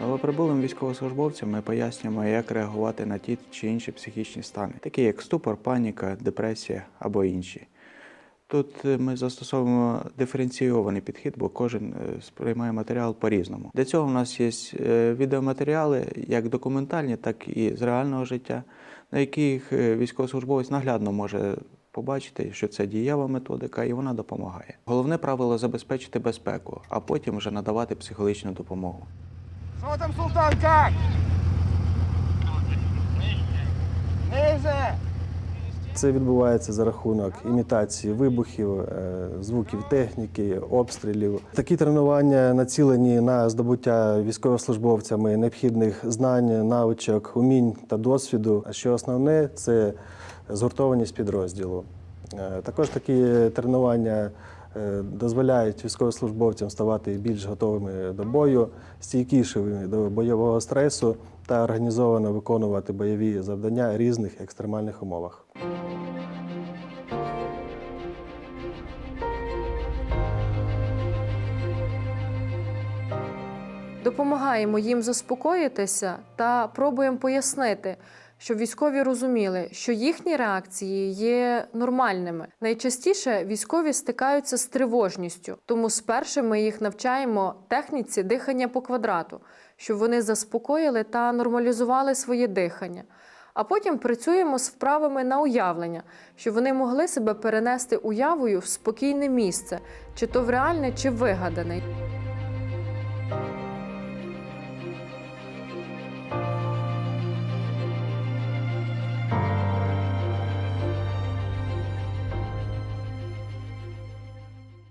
Новоприбулим військовослужбовцям ми пояснюємо, як реагувати на ті чи інші психічні стани, такі як ступор, паніка, депресія або інші. Тут е, ми застосовуємо диференційований підхід, бо кожен е, сприймає матеріал по-різному. Для цього в нас є е, відеоматеріали, як документальні, так і з реального життя, на яких військовослужбовець наглядно може побачити, що це дієва методика і вона допомагає. Головне правило забезпечити безпеку, а потім вже надавати психологічну допомогу. Що там, султан, як? Це відбувається за рахунок імітації вибухів, е, звуків техніки, обстрілів. Такі тренування націлені на здобуття військовослужбовцями необхідних знань, навичок, умінь та досвіду. А що основне це згуртованість підрозділу. Е, Також такі тренування е, дозволяють військовослужбовцям ставати більш готовими до бою, стійкішими до бойового стресу та організовано виконувати бойові завдання в різних екстремальних умовах. Допомагаємо їм заспокоїтися та пробуємо пояснити, щоб військові розуміли, що їхні реакції є нормальними. Найчастіше військові стикаються з тривожністю, тому спершу ми їх навчаємо техніці дихання по квадрату, щоб вони заспокоїли та нормалізували своє дихання. А потім працюємо з вправами на уявлення, щоб вони могли себе перенести уявою в спокійне місце, чи то в реальне, чи вигадане.